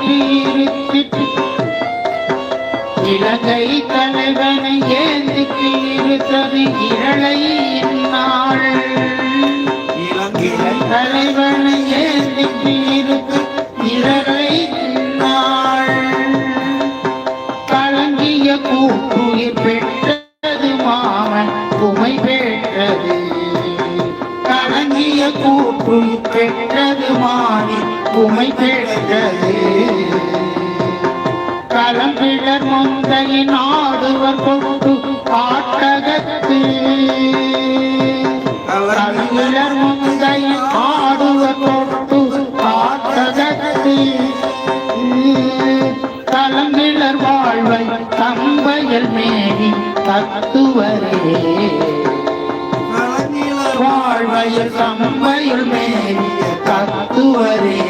இருத்திட்டு இலங்கை தலைவனை ஏந்திக்கு இருத்தது இரளை நாள். இலங்கை தலைவனை ஏந்திக்கு இருத்து இரளை நாள். கலங்கிய கூட்டுயிர் பெற்றது மாமன் குமை பெற்றது. கலங்கிய கூட்டுயிர் பெற்றது மாமி குமை பெற்றது கலம்பிடர் முந்தையின் ஆடுவர் கொண்டு ஆட்டகத்து கலம்பிடர் முந்தையின் ஆடுவர் கொண்டு ஆட்டகத்து கலம்பிடர் வாழ்வை தம்பையல் மேவி தத்துவரே. வாழ்வையில் தம்பையில் மேவிய தத்துவரே.